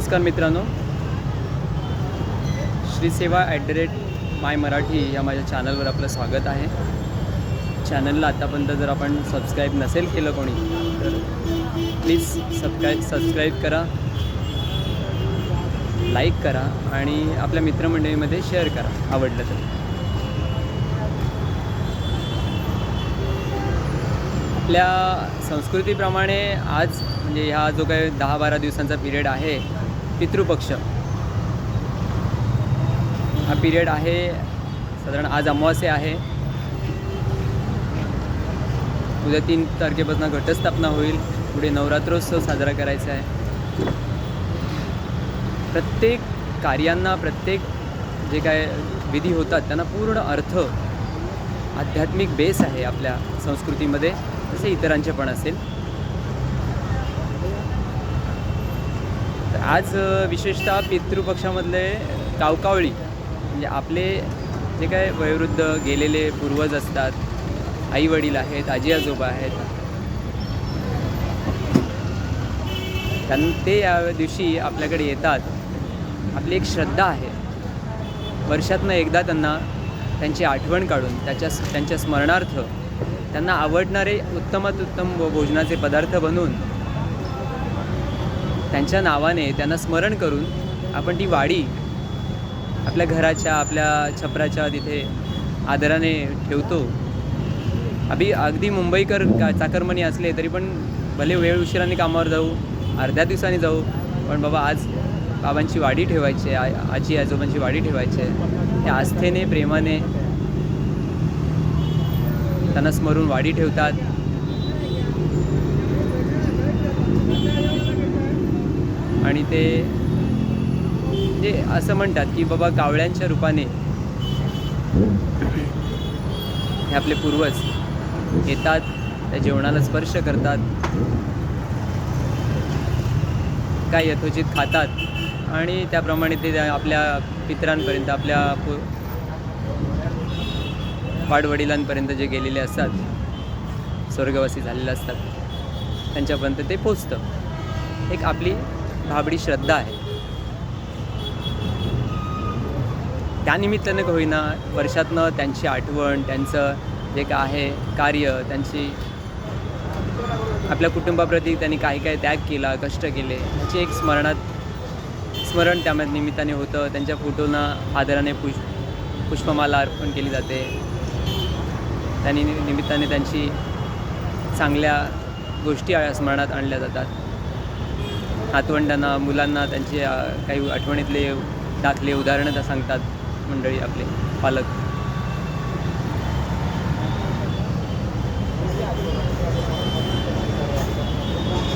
नमस्कार मित्रांनो. Shri Seva at the rate my Marathi या माझ्या चॅनलवर आपलं स्वागत आहे. चॅनलला आतापर्यंत जर आपण सबस्क्राईब नसेल केलं कोणी तर प्लीज सबस्क्राईब सबस्क्राईब करा लाईक करा आणि आपल्या मित्रमंडळीमध्ये शेअर करा आवडलं तर. आपल्या संस्कृतीप्रमाणे आज म्हणजे ह्या जो काही दहा बारा दिवसांचा पिरियड आहे पितृपक्ष. हा पिरियड आहे साधारण आज अमावास्या आहे. उद्या तीन तारखेपासून घटस्थापना होईल. पुढे नवरात्रोत्सव साजरा करायचा आहे. प्रत्येक कार्यांना प्रत्येक जे काय विधी होतात त्यांना पूर्ण अर्थ आध्यात्मिक बेस आहे आपल्या संस्कृतीमध्ये. तसे इतरांचे पण असेल. आज विशेषतः पितृपक्षामधले कावकावळी म्हणजे आपले जे काय वयोवृद्ध गेलेले पूर्वज असतात आई वडील आहेत आजी आजोबा आहेत त्यां ते या दिवशी आपल्याकडे येतात. आपली एक श्रद्धा आहे. वर्षातनं एकदा त्यांना त्यांची आठवण काढून त्याच्या त्यांच्या स्मरणार्थ त्यांना आवडणारे उत्तमात उत्तम भोजनाचे पदार्थ बनवून त्यांच्या नावाने त्यांना स्मरण करून आपण ती वाडी आपल्या घराच्या आपल्या छपराच्या तिथे आदराने ठेवतो. अभि अगदी मुंबईकर का चाकरमणी असले तरी पण भले वेळ उशिराने कामावर जाऊ अर्ध्या दिवसांनी जाऊ पण बाबा आज बाबांची वाडी ठेवायची आहे आजी आजोबांची वाडी ठेवायची आहे. आस्थेने प्रेमाने त्यांना स्मरून वाडी ठेवतात. आणि ते जे असं म्हणतात की बाबा कावळ्यांच्या रूपाने हे आपले पूर्वज येतात त्या जेवणाला स्पर्श करतात काय यथोचित खातात आणि त्याप्रमाणे ते त्या आपल्या पितरांपर्यंत आपल्या पु वाडवडिलांपर्यंत जे गेलेले असतात स्वर्गवासी झालेले असतात त्यांच्यापर्यंत ते पोचतं. एक आपली भाबडी श्रद्धा आहे. त्यानिमित्तानं का होईना वर्षातनं त्यांची आठवण त्यांचं जे काय आहे कार्य त्यांची आपल्या कुटुंबाप्रती त्यांनी काही काय त्याग केला कष्ट केले याची एक स्मरणात स्मरण त्या निमित्ताने होतं. त्यांच्या फोटोना आदराने पुष पुष्पमाला अर्पण केली जाते. त्यांनी निमित्ताने त्यांची चांगल्या गोष्टी स्मरणात आणल्या जातात. नातवंडांना मुलांना त्यांचे काही आठवणीतले दाखले उदाहरणं त्या सांगतात मंडळी आपले पालक.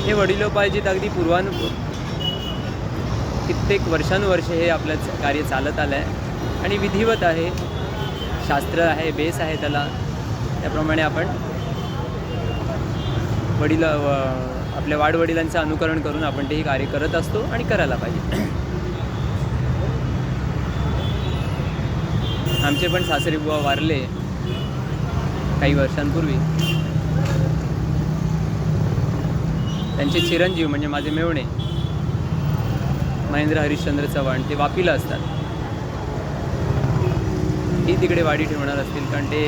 हे वडिलोपार्जित अगदी पूर्वानु कित्येक वर्षानुवर्षे हे आपलं कार्य चालत आलं आहे आणि विधिवत आहे. शास्त्र आहे बेस आहे त्याला. त्याप्रमाणे आपण वडील आपल्या वाडवडिलांचं अनुकरण करून आपण तेही कार्य करत असतो आणि करायला पाहिजे. आमचे पण सासरी बुवा वारले काही वर्षांपूर्वी. त्यांचे चिरंजीव म्हणजे माझे मेवणे महेंद्र हरिश्चंद्र चव्हाण ते वापीला असतात. ती तिकडे वाडी ठेवणार असतील कारण ते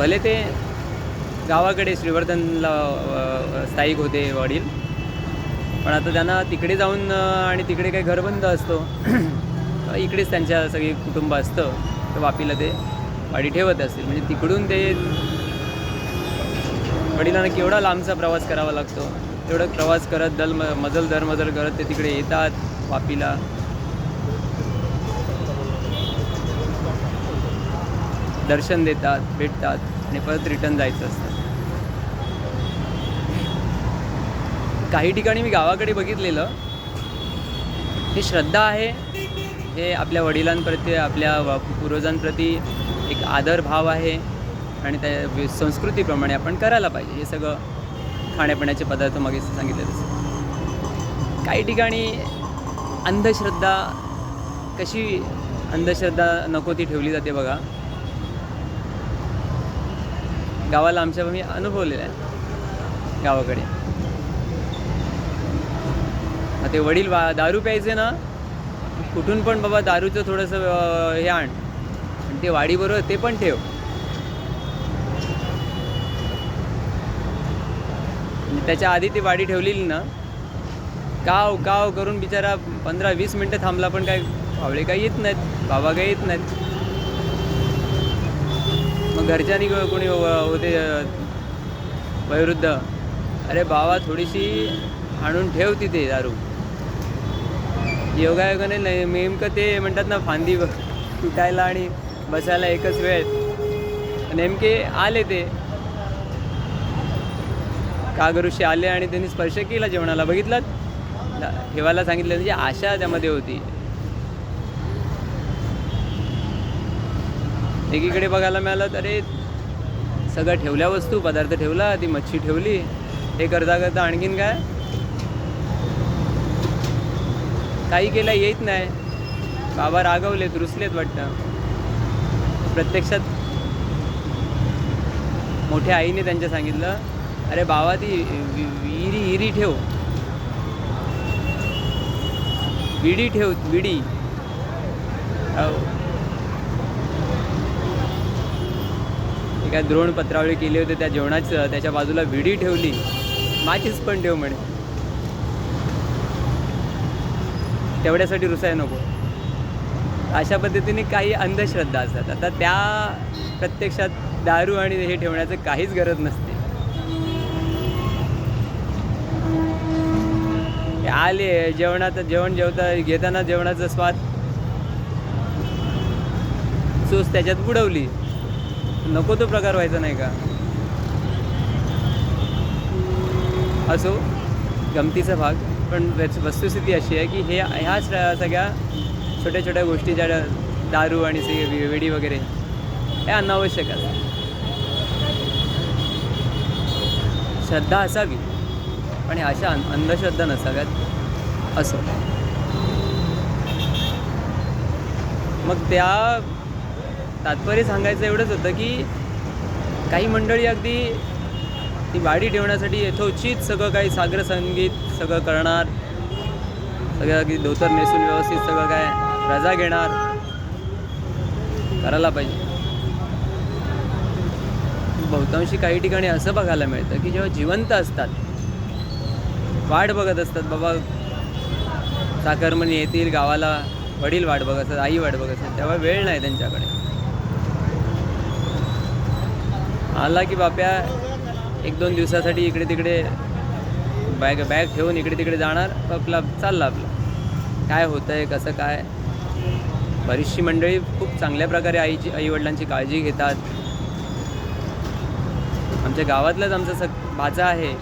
भले ते गावाकडे श्रीवर्धनला स्थायिक होते वडील पण आता त्यांना तिकडे जाऊन आणि तिकडे काही घरबंद असतो इकडेच त्यांच्या सगळी कुटुंब असतं तर वापीला ते वाडी ठेवत असतील. म्हणजे तिकडून ते वडिलांना केवढा लांबचा प्रवास करावा लागतो तेवढा प्रवास करत दल मजल दरमजल करत ते तिकडे येतात वापीला. दर्शन देतात भेटतात. आणि परत रिटर्न जायचं असतं. काही ठिकाणी मी गावाकडे बघितलेलं. ही श्रद्धा आहे. हे आपल्या वडिलांप्रती आपल्या पूर्वजांप्रती एक आदर भाव आहे. आणि त्या संस्कृतीप्रमाणे आपण करायला पाहिजे. हे सगळं खाण्यापिण्याचे पदार्थ मागे सांगितले तसं. काही ठिकाणी अंधश्रद्धा कशी अंधश्रद्धा नको ती ठेवली जाते बघा. गावाला आमच्या मी अनुभवलेला आहे. गावाकडे. ते वडील वा दारू प्यायचे ना कुठून पण बाबा दारूचं थोडंसं हे आण. आणि ते वाडीबरोबर ते पण ठेव. त्याच्या आधी ती वाडी ठेवलेली ना काव काव करून बिचारा पंधरा वीस मिनटं थांबला पण काय फावळे काही येत नाहीत बाबा काही येत नाहीत. घरच्यांनी कोणी होते अ, वयोवृद्ध. अरे बाबा थोडीशी आणून ठेव तिथे दारू. योगायोगाने नाही नेमकं ते म्हणतात ना फांदी तुटायला आणि बसायला एकच वेळ. नेमके आले ते. कागरुशी आले आणि त्यांनी स्पर्श केला जेवणाला. बघितलात ठेवायला सांगितलं. म्हणजे आशा त्यामध्ये होती. एकीकडे बघायला मिळालं तर अरे सगळं ठेवल्या वस्तू पदार्थ ठेवला ती मच्छी ठेवली. हे करता करता आणखीन काय? काही केलं येत नाही. बाबा रागवलेत रुसलेत वाटतं. प्रत्यक्षात मोठ्या आईने त्यांच्या सांगितलं अरे बाबा ती वि- विहिरी हिरी ठेव. विडी ठेव विडी. अहो. काय द्रोण पत्रावळी केली होती त्या जेवणाचं त्याच्या बाजूला विडी ठेवली. माचीच पण ठेव म्हणे. तेवढ्यासाठी रुसाय नको. अशा पद्धतीने काही अंधश्रद्धा असतात. आता त्या प्रत्यक्षात दारू आणि हे ठेवण्याचं काहीच गरज नसते. आले जेवणात जेवण जेवता घेताना जेवणाचा स्वाद. चूस त्याच्यात बुडवली. नको तो प्रकार व्हायचा नाही का? असो गमतीचा भाग पण वस्तुस्थिती अशी आहे की हे ह्या सगळ्या छोट्या छोट्या गोष्टी ज्या दारू आणि से वेडी वगैरे हे अनावश्यक असतात. श्रद्धा असावी पण अशा अं- अंधश्रद्धा नसाव्यात असो. मग त्या तात्पर्य सांगायचं एवढंच होतं की काही मंडळी अगदी ती वाडी ठेवण्यासाठी यथोचित सगळं काही सागर संगीत सगळं करणार सगळं अगदी धोतर नेसून व्यवस्थित सगळं काय रजा घेणार करायला पाहिजे. बहुतांशी काही ठिकाणी असं बघायला मिळतं की जेव्हा जिवंत असतात वाट बघत असतात बाबा साखरमणी येतील गावाला वडील वाट बघत असतात आई वाट बघत असतात तेव्हा वेळ नाही त्यांच्याकडे. आला की बाप्या एक दोन दिवसासाठी इकडे तिकडे बॅग बॅग ठेवून इकडे तिकडे जाणार आपला चालला आपलं. काय होतं आहे कसं काय? बरीचशी मंडळी खूप चांगल्या प्रकारे आईची आईवडिलांची काळजी घेतात. आमच्या गावातलाच आमचा सग भाचा आहे.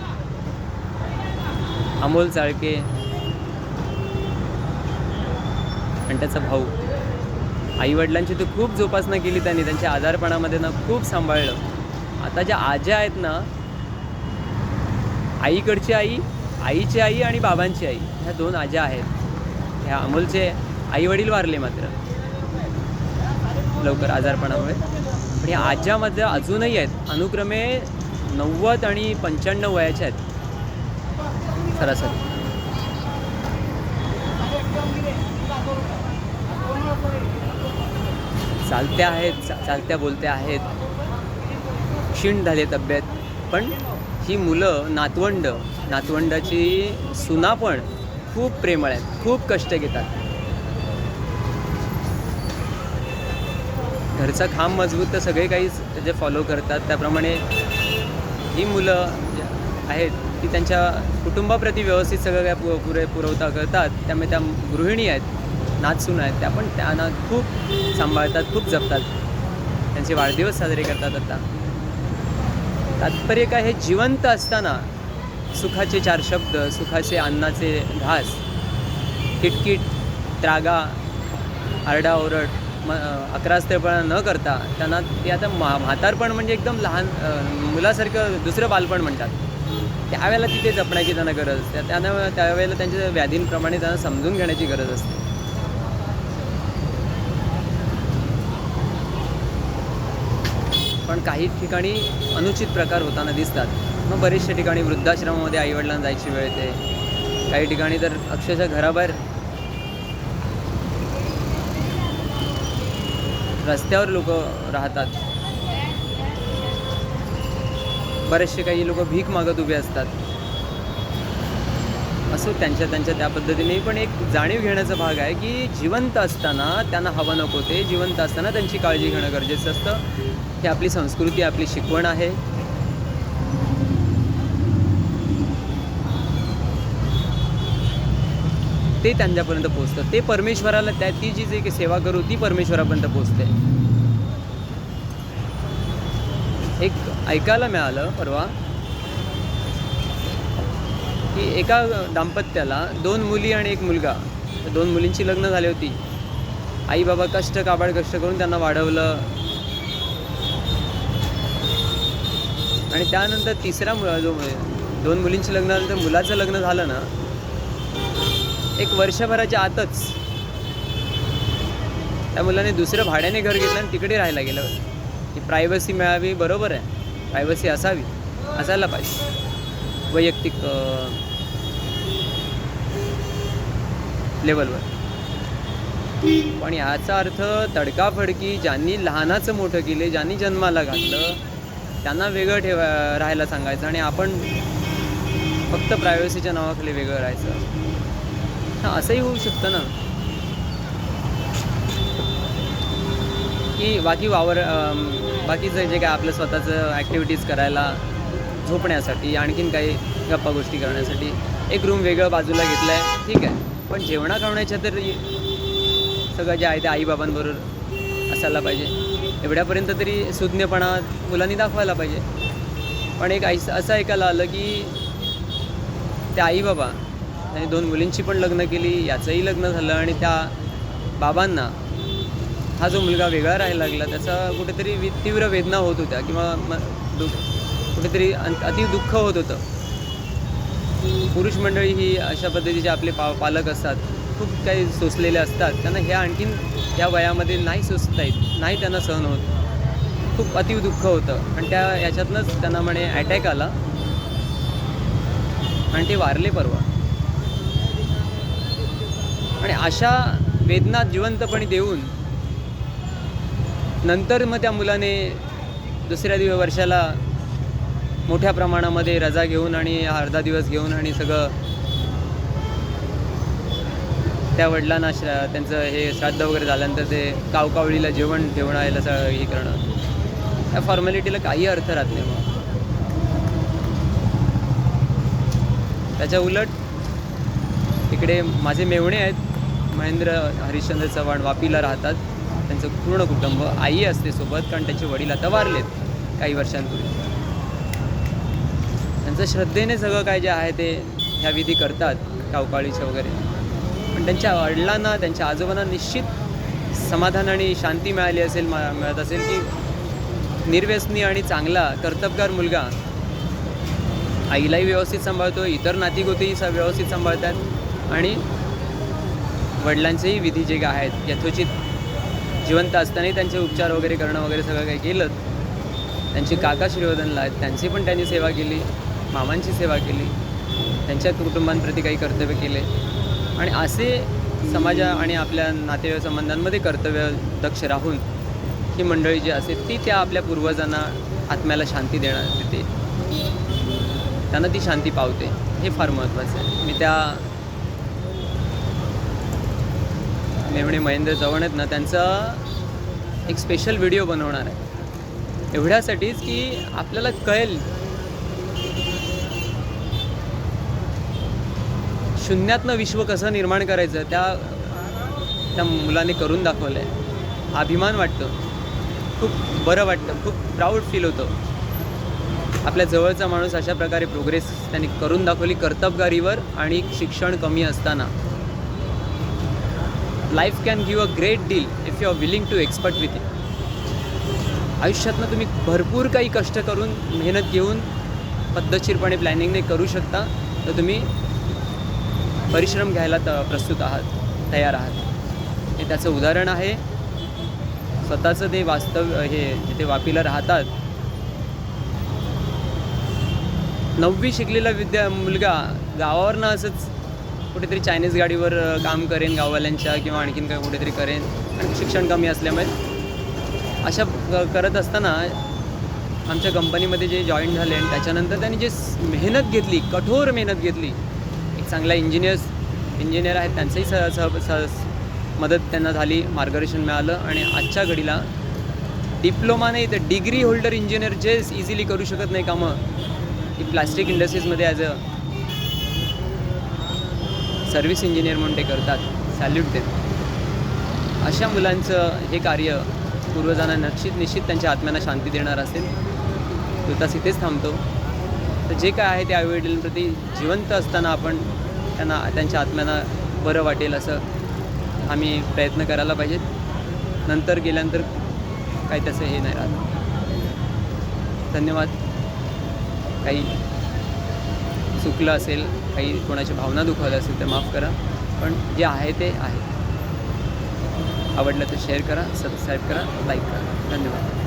अमोल चाळके आणि त्याचा भाऊ. आईवडिलांची तर खूप जोपासना केली त्यांनी त्यांच्या आजारपणामध्ये ना खूप सांभाळलं. आता ज्या आज्या आहेत ना आईकडची आई आईची आई आणि बाबांची आई ह्या दोन आज्या आहेत. ह्या अमोलचे आई वडील वारले मात्र. लवकर आजारपणामुळे. पण या आज्यामध्ये अजूनही आहेत. अनुक्रमे नव्वद आणि पंच्याण्णव वयाच्या आहेत. सरासरी. चालत्या आहेत चा- चालत्या बोलत्या आहेत. क्षीण झाले तब्येत. पण ही मुलं नातवंड नातवंडाची सुना पण खूप प्रेमळ आहेत. खूप कष्ट घेतात. घरचा खांब मजबूत तर सगळे काही जे फॉलो करतात. त्याप्रमाणे ही मुलं आहेत ती त्यांच्या कुटुंबाप्रती व्यवस्थित सगळं काय पु पुरे पुरवठा करतात. त्यामुळे त्या गृहिणी आहेत नाचसून आहेत. त्या पण त्यांना खूप सांभाळतात खूप जपतात. त्यांचे वाढदिवस साजरे करतात आता. तात्पर्य काय? हे जिवंत असताना सुखाचे चार शब्द सुखाचे अन्नाचे घास किटकिट त्रागा आरडाओरड म अकरास्तेपणा न करता त्यांना ते आता मा म्हातारपण म्हणजे एकदम लहान मुलासारखं दुसरं बालपण म्हणतात. त्यावेळेला तिथे जपण्याची त्यांना गरज असते. त्यांना त्यावेळेला त्यांच्या व्याधींप्रमाणे त्यांना समजून घेण्याची गरज असते. पण काही ठिकाणी अनुचित प्रकार होताना दिसतात. मग बरेचशा ठिकाणी वृद्धाश्रमामध्ये आईवडिलांना जायची वेळ येते. काही ठिकाणी तर अक्षरशः घराबाहेर रस्त्यावर लोक राहतात. बरेचसे काही लोक भीक मागत उभे असतात. असो त्यांच्या त्यांच्या त्या पद्धतीने पण एक जाणीव घेण्याचा भाग आहे की जिवंत असताना त्यांना हवं नको ते. जिवंत असताना त्यांची काळजी घेणं गरजेचं असतं. ही आपली संस्कृती आपली शिकवण आहे. ते त्यांच्यापर्यंत पोचतं ते परमेश्वराला त्या ती जी जे सेवा करू ती परमेश्वरापर्यंत पोचते एक ऐकायला मिळालं परवा की एका दाम्पत्याला दोन मुली आणि एक मुलगा दोन मुलींची लग्न झाली होती. आई बाबा कष्ट काबाड कष्ट करून त्यांना वाढवलं. आणि त्यानंतर तिसरा मुला जो दोन मुलींची लग्न झालं तर मुलाचं लग्न झालं ना एक वर्षभराच्या आतच त्या मुलाने दुसरं भाड्याने घर घेतलं आणि तिकडे राहायला गेलं. की प्रायव्हसी मिळावी बरोबर आहे. प्रायव्हसी असावी असायला पाहिजे. वैयक्तिक लेवलवर पण याचा अर्थ तडकाफडकी ज्यांनी लहानाचं मोठं केले ज्यांनी जन्माला घातलं त्यांना वेगळं ठेवा राहायला सांगायचं आणि आपण फक्त प्रायव्हसीच्या नावाखाली वेगळं राहायचं. हां असंही होऊ शकतं ना. की बाकी वावर बाकीचं जे काय आपलं स्वतःचं ॲक्टिव्हिटीज करायला झोपण्यासाठी आणखीन काही गप्पा गोष्टी करण्यासाठी एक रूम वेगळं बाजूला घेतलं आहे ठीक आहे. पण जेवणा खावण्याच्या तर सगळं जे आहे ते आईबाबांबरोबर असायला पाहिजे. एवढ्यापर्यंत तरी सुज्ञपणा मुलांनी दाखवायला पाहिजे. पण एक ऐस असं ऐकायला आलं की त्या आईबाबा त्यांनी दोन मुलींची पण लग्न केली याचंही लग्न झालं आणि त्या बाबांना हा जो मुलगा वेगळा राहायला लागला त्याचा कुठेतरी वि तीव्र वेदना होत होत्या किंवा म दुःख कुठेतरी अति दुःख होत होतं. पुरुष मंडळी ही अशा पद्धतीचे आपले पा पालक असतात. खूप काही सोसलेले असतात. त्यांना ह्या आणखीन या वयामध्ये नाही सुचत येत नाही त्यांना सहन होत. खूप अति दुःख होतं. आणि त्या याच्यातनंच त्यांना म्हणे अटॅक आला. आणि ते वारले परवा. आणि अशा वेदना जिवंतपणे देऊन नंतर मग त्या मुलाने दुसऱ्या दिवस वर्षाला मोठ्या प्रमाणामध्ये रजा घेऊन आणि अर्धा दिवस घेऊन आणि सगळं त्या वडिलांना श्रा त्यांचं हे श्राद्ध वगैरे झाल्यानंतर ते कावकावळीला जेवण ठेवणायला सगळं हे करणं. त्या फॉर्मॅलिटीला काही अर्थ राहत नाही मग. त्याच्या उलट इकडे माझे मेवणे आहेत महेंद्र हरिश्चंद्र चव्हाण वापीला राहतात. त्यांचं पूर्ण कुटुंब आई असते सोबत कारण त्यांचे वडील आता वारलेत काही वर्षांपूर्वी. त्यांचं श्रद्धेने सगळं काय जे आहे ते ह्या विधी करतात कावकाळीचे वगैरे. त्यांच्या वडिलांना त्यांच्या आजोबांना निश्चित समाधान आणि शांती मिळाली असेल मा- मिळत असेल की निर्व्यसनी आणि चांगला कर्तबगार मुलगा आईलाही व्यवस्थित सांभाळतो इतर नातीगोतीही स व्यवस्थित सांभाळतात आणि वडिलांचेही विधी जे काय आहेत यथोचित जिवंत असतानाही त्यांचे उपचार वगैरे करणं वगैरे सगळं काही केलं त्यांचे काका श्रीवर्धनला आहेत त्यांची पण त्यांनी सेवा केली मामांची सेवा केली त्यांच्या कुटुंबांप्रती काही कर्तव्य केले. आणि असे समाजा आणि आपल्या नातेवाईक संबंधांमध्ये कर्तव्य दक्ष राहून ही मंडळी जी असते ती त्या आपल्या पूर्वजांना आत्म्याला शांती देणार देते. त्यांना ती शांती पावते. हे फार महत्त्वाचं आहे. मी त्या मेवणे महेंद्र चव्हाण आहेत ना त्यांचा एक स्पेशल व्हिडिओ बनवणार आहे. एवढ्यासाठीच की आपल्याला कळेल शून्यातनं विश्व कसं निर्माण करायचं त्या त्या मुलाने करून दाखवलं आहे अभिमान वाटतो. खूप बरं वाटतं. खूप प्राऊड फील होतं. आपल्या जवळचा माणूस अशा प्रकारे प्रोग्रेस त्यांनी करून दाखवली कर्तबगारीवर आणि शिक्षण कमी असताना. Life can give a great deal if you are willing to expert with it आयुष्यातनं तुम्ही भरपूर काही कष्ट करून मेहनत घेऊन पद्धतशीरपणे प्लॅनिंगने करू शकता. तर तुम्ही परिश्रम घ्यायला त प्रस्तुत आहात तयार आहात. हे त्याचं उदाहरण आहे. स्वतःचं ते वास्तव हे जिथे वापीला राहतात. नववी शिकलेला विद्या मुलगा गावावरनं असंच कुठेतरी चायनीज गाडीवर काम करेन गाववाल्यांच्या किंवा आणखीन काय कुठेतरी करेन. आणि शिक्षण कमी असल्यामुळे. अशा क- करत असताना आमच्या कंपनीमध्ये जे जॉईन झाले आणि त्याच्यानंतर त्यांनी जे मेहनत घेतली कठोर मेहनत घेतली चांगल्या चांगला इंजिनियर्स इंजिनियर आहेत त्यांचंही सह सह सह मदत त्यांना झाली मार्गदर्शन मिळालं आणि आजच्या घडीला डिप्लोमा नाही तर डिग्री होल्डर इंजिनियर जे इझिली करू शकत नाही कामं की प्लास्टिक इंडस्ट्रीजमध्ये ॲज अ सर्व्हिस इंजिनियर म्हणून ते करतात. सॅल्यूट देत. अशा मुलांचं हे कार्य पूर्वजांना निश्चित निश्चित त्यांच्या आत्म्यांना शांती देणार असेल. तुतास इथेच थांबतो. तर जे काय आहे ते आईवडिलांप्रती जिवंत असताना आपण त्यांना त्यांच्या आत्म्यांना बरं वाटेल असं आम्ही प्रयत्न करायला पाहिजेत. नंतर गेल्यानंतर काही तसं हे नाही राहत धन्यवाद. काही चुकलं असेल काही कोणाची भावना दुखावल्या असेल तर माफ करा पण जे आहे ते आहे. आवडलं तर शेअर करा सबस्क्राईब करा लाईक करा. धन्यवाद.